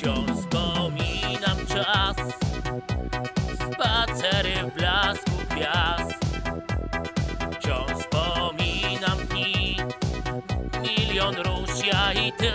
Wciąż wspominam czas. Spacery w blasku gwiazd. Wciąż wspominam dni. Milion róż ja i ty.